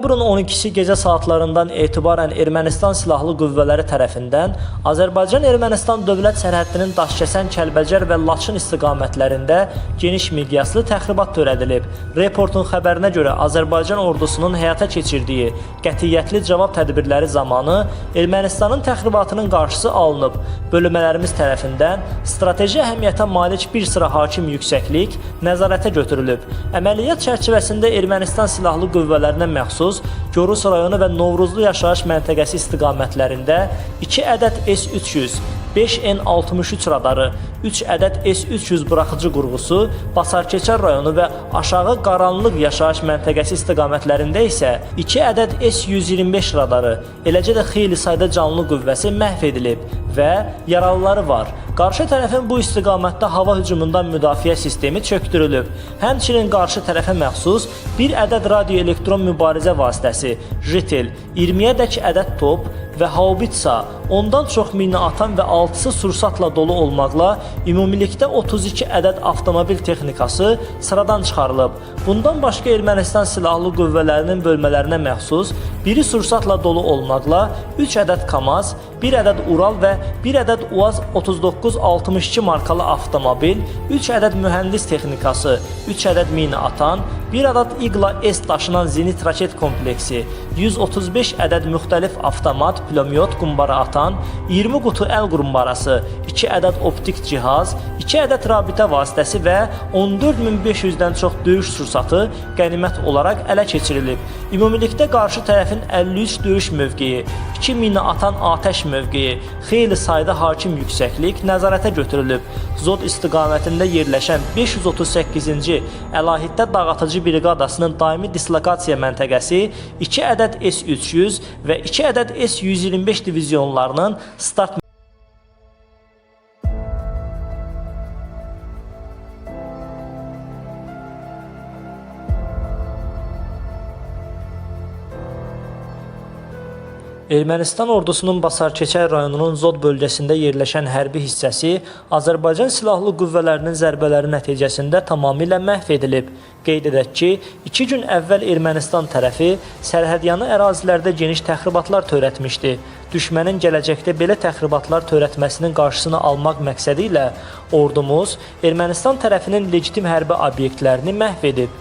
Bunun 12-si gecə saatlarından etibarən Ermənistan silahlı qüvvələri tərəfindən Azərbaycan-Ermənistan dövlət sərhədinin Daşkəsən, Kəlbəcər və Laçın istiqamətlərində geniş miqyaslı təxribat törədilib. Reportun xəbərinə görə Azərbaycan ordusunun həyata keçirdiyi qətiyyətli cavab tədbirləri zamanı Ermənistanın təxribatının qarşısı alınıb. Bölmələrimiz tərəfindən strateji əhəmiyyətə malik bir sıra hakim yüksəklik nəzarətə götürülüb. Əməliyyat çərçivəsində Ermənistan silahlı qüvvələrinə məxsus Gorus rayonu və Novruzlu yaşayış məntəqəsi istiqamətlərində 2 ədəd S-300, 5N63 radarı, 3 ədəd S-300 buraxıcı qurğusu, Basarkeçər rayonu və aşağı Qaranlıq yaşayış məntəqəsi istiqamətlərində isə 2 ədəd S-125 radarı, eləcə də xeyli sayda canlı qüvvəsi məhv edilib və yaralıları var. Qarşı tərəfin bu istiqamətdə hava hücumundan müdafiə sistemi çökdürülüb. Həmçinin qarşı tərəfə məxsus bir ədəd radioelektron mübarizə vasitəsi, JITEL, 20-yədək ədəd top və haubitsa, ondan çox mina atan və 6-sı sursatla dolu olmaqla ümumilikdə 32 ədəd avtomobil texnikası sıradan çıxarılıb. Bundan başqa Ermənistan silahlı qüvvələrinin bölmələrinə məxsus biri sursatla dolu olmaqla 3 ədəd KAMAZ, 1 ədəd Ural və 1 ədəd UAZ 3962 markalı avtomobil, 3 ədəd mühəndis texnikası, 3 ədəd mina atan, 1 ədəd İqla S daşınan zenit raket kompleksi, 135 ədəd müxtəlif avtomat, pulemyot qumbara atan, 20 qutu əl qurumbarası, 2 ədəd optik cihaz, 2 ədəd rabitə vasitəsi və 14500-dən çox döyüş sursatı qənimət olaraq ələ keçirilib. Ümumilikdə qarşı tərəfin 53 döyüş mövqeyi, 2 mina atan atəş mövqeyi, xeyli sayda hakim yüksəklik nəzarətə götürülüb. Zod istiqamətində yerləşən 538-ci əlahiddə dağıtıcı briqadasının daimi dislokasiya məntəqəsi 2 ədəd S-300 və 2 ədəd S-125 divizionlarının start Ermənistan ordusunun Basarkeçər rayonunun Zod bölgəsində yerləşən hərbi hissəsi Azərbaycan silahlı qüvvələrinin zərbələri nəticəsində tamamilə məhv edilib. Qeyd edək ki, 2 gün əvvəl Ermənistan tərəfi sərhədyanı ərazilərdə geniş təxribatlar törətmişdi. Düşmənin gələcəkdə belə təxribatlar törətməsinin qarşısını almaq məqsədi ilə ordumuz Ermənistan tərəfinin legitim hərbi obyektlərini məhv edib.